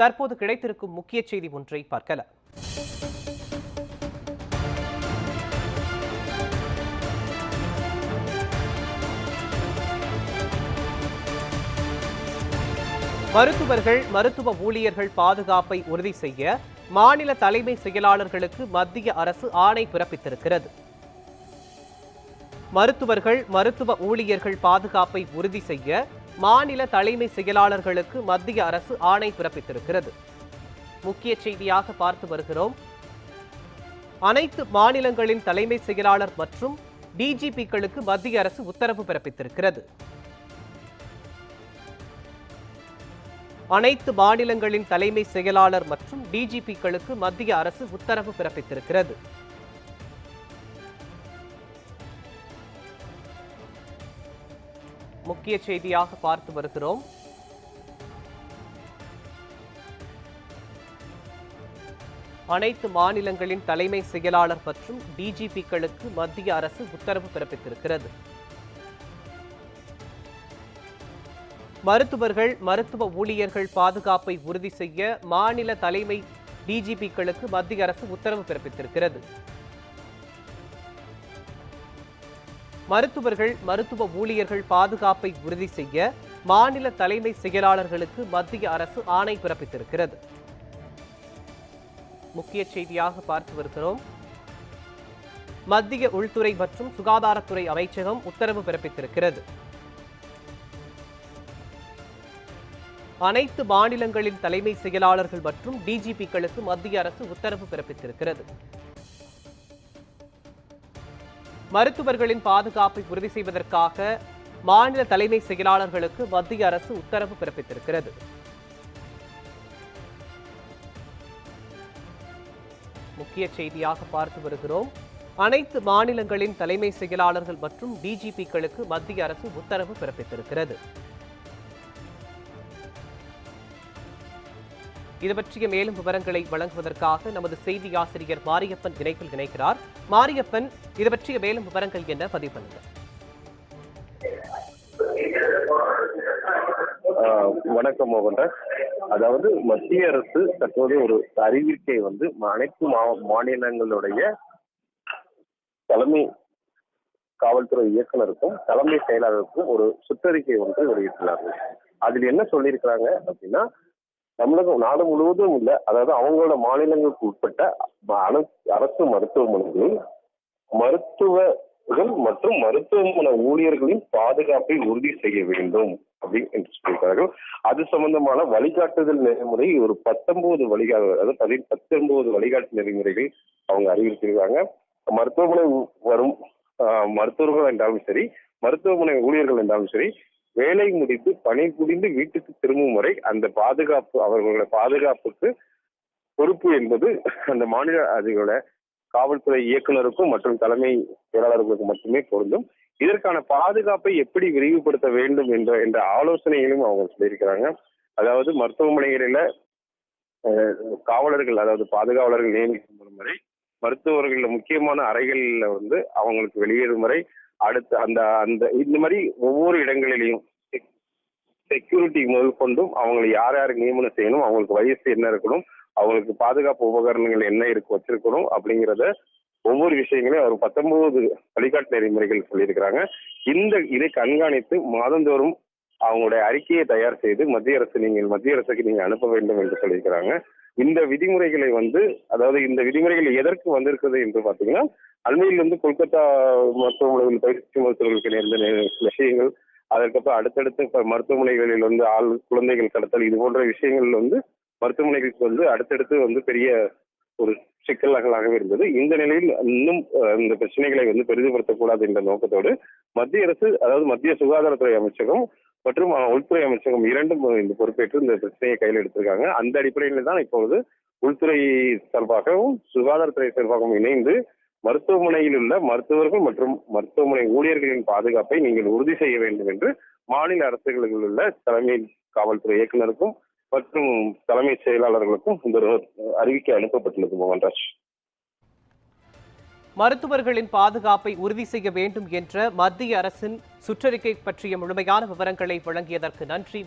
தற்போது கிடைத்திருக்கும் முக்கிய செய்தி ஒன்றை பார்க்கலாம். மருத்துவர்கள் மருத்துவ ஊழியர்கள் பாதுகாப்பை உறுதி செய்ய மாநில தலைமை செயலாளர்களுக்கு மத்திய அரசு ஆணை பிறப்பித்திருக்கிறது. மருத்துவர்கள் மருத்துவ ஊழியர்கள் பாதுகாப்பை உறுதி செய்ய மாநில தலைமை செயலாளர்களுக்கு மத்திய அரசு ஆணை பிறப்பித்திருக்கிறது. முக்கிய செய்தியாக பார்த்து வருகிறோம். அனைத்து மாநிலங்களின் தலைமை செயலாளர் மற்றும் டிஜிபிக்களுக்கு மத்திய அரசு உத்தரவு பிறப்பித்திருக்கிறது. அனைத்து மாநிலங்களின் தலைமை செயலாளர் மற்றும் டிஜிபிக்களுக்கு மத்திய அரசு உத்தரவு பிறப்பித்திருக்கிறது. முக்கிய செய்தியாக பார்த்து வருகிறோம். அனைத்து மாநிலங்களின் தலைமை செயலாளர் மற்றும் டிஜிபிக்களுக்கு மத்திய அரசு உத்தரவு பிறப்பித்திருக்கிறது. மருத்துவர்கள் மருத்துவ ஊழியர்கள் பாதுகாப்பை உறுதி செய்ய மாநில தலைமை டிஜிபிக்களுக்கு மத்திய அரசு உத்தரவு பிறப்பித்திருக்கிறது. மருத்துவர்கள் மருத்துவ ஊழியர்கள் பாதுகாப்பை உறுதி செய்ய மாநில தலைமை செயலாளர்களுக்கு மத்திய அரசு ஆணை பிறப்பித்திருக்கிறது. முக்கிய செய்தியாக பார்த்து வருகிறோம். மத்திய உள்துறை மற்றும் சுகாதாரத்துறை அமைச்சகம் உத்தரவு பிறப்பித்திருக்கிறது. அனைத்து மாநிலங்களின் தலைமை செயலாளர்கள் மற்றும் டிஜிபிக்களுக்கு மத்திய அரசு உத்தரவு பிறப்பித்திருக்கிறது. மருத்துவர்களின் பாதுகாப்பை உறுதி செய்வதற்காக மாநில தலைமை செயலாளர்களுக்கு மத்திய அரசு உத்தரவு பிறப்பித்திருக்கிறது. முக்கிய செய்தியாக பார்த்து வருகிறோம். அனைத்து மாநிலங்களின் தலைமை செயலாளர்கள் மற்றும் டிஜிபிக்களுக்கு மத்திய அரசு உத்தரவு பிறப்பித்திருக்கிறது. இது பற்றிய மேலும் விவரங்களை வழங்குவதற்காக நமது செய்தி ஆசிரியர் மாரியப்பன் இணைப்பில் இணைக்கிறார் மாரியப்பன் இது பற்றிய மேலும் விவரங்கள் என்ன? பதிவு பண்ணுங்க. வணக்கம் மோகன்ராஜ் அதாவது மத்திய அரசு தற்போது ஒரு அறிவிக்கை வந்து அனைத்து மா- மாநிலங்களுடைய தலைமை காவல்துறை இயக்குனருக்கும் தலைமை செயலாளருக்கும் ஒரு சுற்றறிக்கை ஒன்று வெளியிட்டுள்ளார்கள். அதில் என்ன சொல்லியிருக்கிறாங்க அப்படின்னா தமிழகம் நாடு முழுவதும் இல்ல. அதாவது அவங்களோட மாநிலங்களுக்கு உட்பட்ட அரசு மருத்துவமனைகளில் மருத்துவர்கள் மற்றும் மருத்துவமனை ஊழியர்களின் பாதுகாப்பை உறுதி செய்ய வேண்டும் அப்படின்னு என்று சொல்லியிருக்கிறார்கள் அது சம்பந்தமான வழிகாட்டுதல் நெறிமுறை ஒரு பத்தொன்பது வழிகா அதாவது பதி பத்தொன்பது வழிகாட்டு நெறிமுறைகள் அவங்க அறிவித்திருக்காங்க. மருத்துவமனை வரும் ஆஹ், மருத்துவர்கள் என்றாலும் சரி மருத்துவமனை ஊழியர்கள் என்றாலும் சரி வேலை முடித்து பணி புரிந்து வீட்டுக்கு திரும்பும் வரை அந்த பாதுகாப்பு அவர்களோட பாதுகாப்புக்கு பொறுப்பு என்பது அந்த மாநில அதிகளோட காவல்துறை இயக்குனருக்கும் மற்றும் தலைமை செயலாளர்களுக்கும் மட்டுமே பொருந்தும். இதற்கான பாதுகாப்பை எப்படி விரிவுபடுத்த வேண்டும் என்ற என்ற ஆலோசனைகளும் அவங்க சொல்லியிருக்கிறாங்க. அதாவது மருத்துவமனைகளில அஹ், காவலர்கள் அதாவது பாதுகாவலர்கள் நியமிக்கப்படும் வரை மருத்துவர்கள் முக்கியமான அறைகளில் வந்து அவங்களுக்கு வெளியேறும் வரை அடுத்து அந்த அந்த இந்த மாதிரி ஒவ்வொரு இடங்களிலையும் செக்யூரிட்டி முதல் கொண்டும் அவங்களை யார் யார் நியமனம் செய்யணும் அவங்களுக்கு வயசு என்ன இருக்கணும் அவங்களுக்கு பாதுகாப்பு உபகரணங்கள் என்ன இருக்கு வச்சிருக்கணும் அப்படிங்கிறத ஒவ்வொரு விஷயங்களையும் அவர் பத்தொன்பது வழிகாட்டு நெறிமுறைகள் சொல்லியிருக்கிறாங்க. இந்த இதை கண்காணித்து மாதந்தோறும் அவங்களுடைய அறிக்கையை தயார் செய்து மத்திய அரசு நீங்கள் மத்திய அரசுக்கு நீங்க அனுப்ப வேண்டும் என்று சொல்லியிருக்கிறாங்க. இந்த விதிமுறைகளை வந்து அதாவது இந்த விதிமுறைகள் எதற்கு வந்திருக்குது என்று பார்த்தீங்கன்னா அண்மையில் வந்து கொல்கத்தா மருத்துவமனையில் பயிற்சி மருத்துவர்களுக்கு நேர்ந்த விஷயங்கள் அதற்கப்புறம் அடுத்தடுத்து மருத்துவமனைகளில் வந்து ஆள் குழந்தைகள் கடத்தல் இது போன்ற விஷயங்கள் வந்து மருத்துவமனைகளுக்கு வந்து அடுத்தடுத்து வந்து பெரிய ஒரு சிக்கல்களாகவே இருந்தது. இந்த நிலையில் இன்னும் அஹ், இந்த பிரச்சனைகளை வந்து பெரிதுபடுத்தக்கூடாது என்ற நோக்கத்தோடு மத்திய அரசு அதாவது மத்திய சுகாதாரத்துறை அமைச்சகம் மற்றும் உள்துறை அமைச்சகம் இரண்டும் இந்த பொறுப்பேற்று இந்த பிரச்சனையை கையில் எடுத்திருக்காங்க. அந்த அடிப்படையில் தான் இப்பொழுது உள்துறை சார்பாகவும் சுகாதாரத்துறை சார்பாகவும் இணைந்து மருத்துவமனையில் உள்ள மருத்துவர்கள் மற்றும் மருத்துவமனை ஊழியர்களின் பாதுகாப்பை நீங்கள் உறுதி செய்ய வேண்டும் என்று மாநில அரசுகளில் உள்ள தலைமை காவல்துறை இயக்குனருக்கும் மற்றும் தலைமை செயலாளர்களுக்கும் இந்த அறிவிக்கை அனுப்பப்பட்டுள்ளது மோகன்ராஜ். மருத்துவர்களின் பாதுகாப்பை உறுதி செய்ய வேண்டும் என்ற மத்திய அரசின் சுற்றறிக்கை பற்றிய முழுமையான விவரங்களை வழங்கியதற்கு நன்றி.